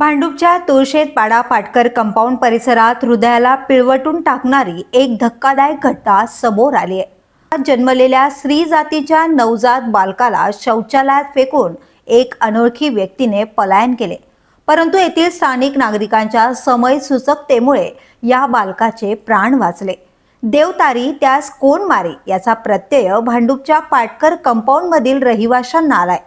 भांडूपच्या तुळशेत पाडा पाटकर कंपाऊंड परिसरात हृदयाला पिळवटून टाकणारी एक धक्कादायक घटना समोर आली आहे. जन्मलेल्या स्त्री जातीच्या नवजात बालकाला शौचालयात फेकून एक अनोळखी व्यक्तीने पलायन केले. परंतु येथील स्थानिक नागरिकांच्या समय सुचकतेमुळे या बालकाचे प्राण वाचले. देवतारी त्यास कोण मारे याचा प्रत्यय भांडूपच्या पाटकर कंपाऊंडमधील रहिवाशांना आलाय.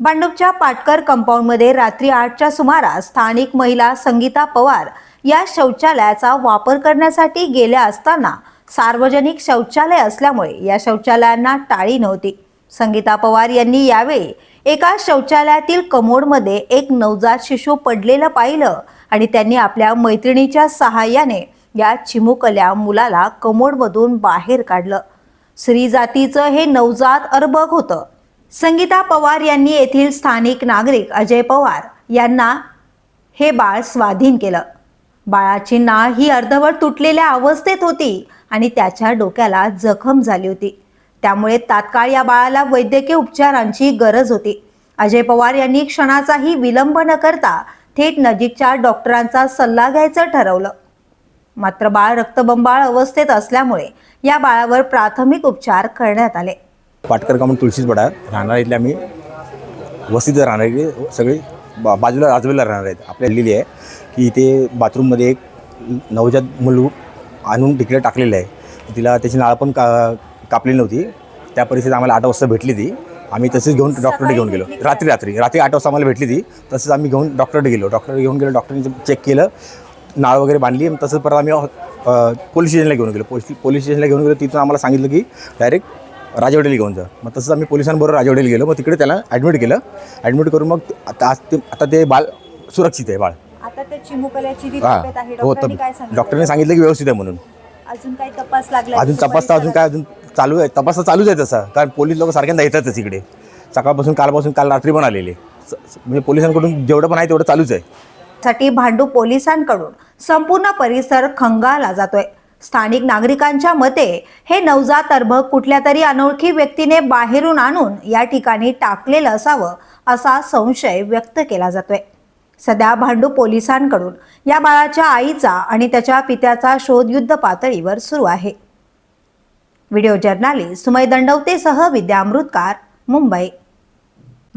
भांडुपच्या पाटकर कंपाऊंडमध्ये रात्री आठच्या सुमारास स्थानिक महिला संगीता पवार या शौचालयाचा वापर करण्यासाठी गेल्या असताना सार्वजनिक शौचालय असल्यामुळे या शौचालयांना टाळी नव्हती. संगीता पवार यांनी यावेळी एका शौचालयातील कमोडमध्ये एक नवजात शिशू पडलेलं पाहिलं आणि त्यांनी आपल्या मैत्रिणीच्या सहाय्याने या चिमुकल्या मुलाला कमोडमधून बाहेर काढलं. स्त्री जातीचं हे नवजात अर्भक होतं. संगीता पवार यांनी येथील स्थानिक नागरिक अजय पवार यांना हे बाळ स्वाधीन केलं. बाळाची नाळ ही अर्धवट तुटलेल्या अवस्थेत होती आणि त्याच्या डोक्याला जखम झाली होती. त्यामुळे तात्काळ या बाळाला वैद्यकीय उपचारांची गरज होती. अजय पवार यांनी क्षणाचाही विलंब न करता थेट नजीकच्या डॉक्टरांचा सल्ला घ्यायचं ठरवलं. मात्र बाळ रक्तबंबाळ अवस्थेत असल्यामुळे या बाळावर प्राथमिक उपचार करण्यात आले. पाटकर कामून तुळशीच पडा राहणार इथले आम्ही. वस्तीत राहणार सगळे बा बाजूला आजूबाजूला राहणार आहेत. आपल्या लिहिली आहे की इथे बाथरूममध्ये एक नवजात मुलू आणून तिकडे टाकलेलं आहे. तिला त्याची नाळ पण का कापली नव्हती. त्या परिस्थितीत आम्हाला आठ वाजता भेटली ती. आम्ही तसेच घेऊन डॉक्टरकडे घेऊन गेलो. रात्री रात्री. रात्री आठ वाजता आम्हाला भेटली ती. तसंच आम्ही घेऊन डॉक्टरकडे गेलो. डॉक्टरकडे घेऊन गेलो. डॉक्टरने चेक केलं. नाळ वगैरे बांधली. तसंच परत आम्ही पोलीस स्टेशनला घेऊन गेलो. पोलीस पोलीस स्टेशनला घेऊन गेलो. तिथून आम्हाला सांगितलं की डायरेक्ट राजवडेला घेऊन जा मग तसंच आम्ही पोलिसांबरोबर राजवडेला गेलो. मग तिकडे त्याला ॲडमिट केलं. ॲडमिट करून मग आता आज ते आता ते बाळ सुरक्षित आहे बाळ. आता त्या चिमुकल्याची जी हां. तब्येत आहे हो डॉक्टरांनी तर काय सांगितलं? डॉक्टरने सांगितलं की व्यवस्थित आहे म्हणून. अजून काही तपास लागला अजून तपास तर अजून काय अजून चालू आहे. तपास तर चालूच आहे तसा. कारण पोलीस लोक सारख्यांदा येतातच इकडे. सकाळपासून कालपासून काल रात्री पण आलेले. स- स- म्हणजे पोलिसांकडून जेवढं पण आहे तेवढं चालूच आहे. साठी भांडूप पोलिसांकडून संपूर्ण परिसर खंगाला जातोय. स्थानिक नागरिकांच्या मते हे नवजात अर्भक कुठल्या तरी अनोळखी व्यक्तीने बाहेरून आणून या ठिकाणी टाकलेलं असावं असा संशय व्यक्त केला जातोय. सध्या भांडू पोलिसांकडून या बाळाच्या आईचा आणि त्याच्या पित्याचा शोध युद्ध पातळीवर सुरू आहे. व्हिडिओ जर्नालिस्ट सुमय दंडवतेसह विद्या अमृतकार मुंबई.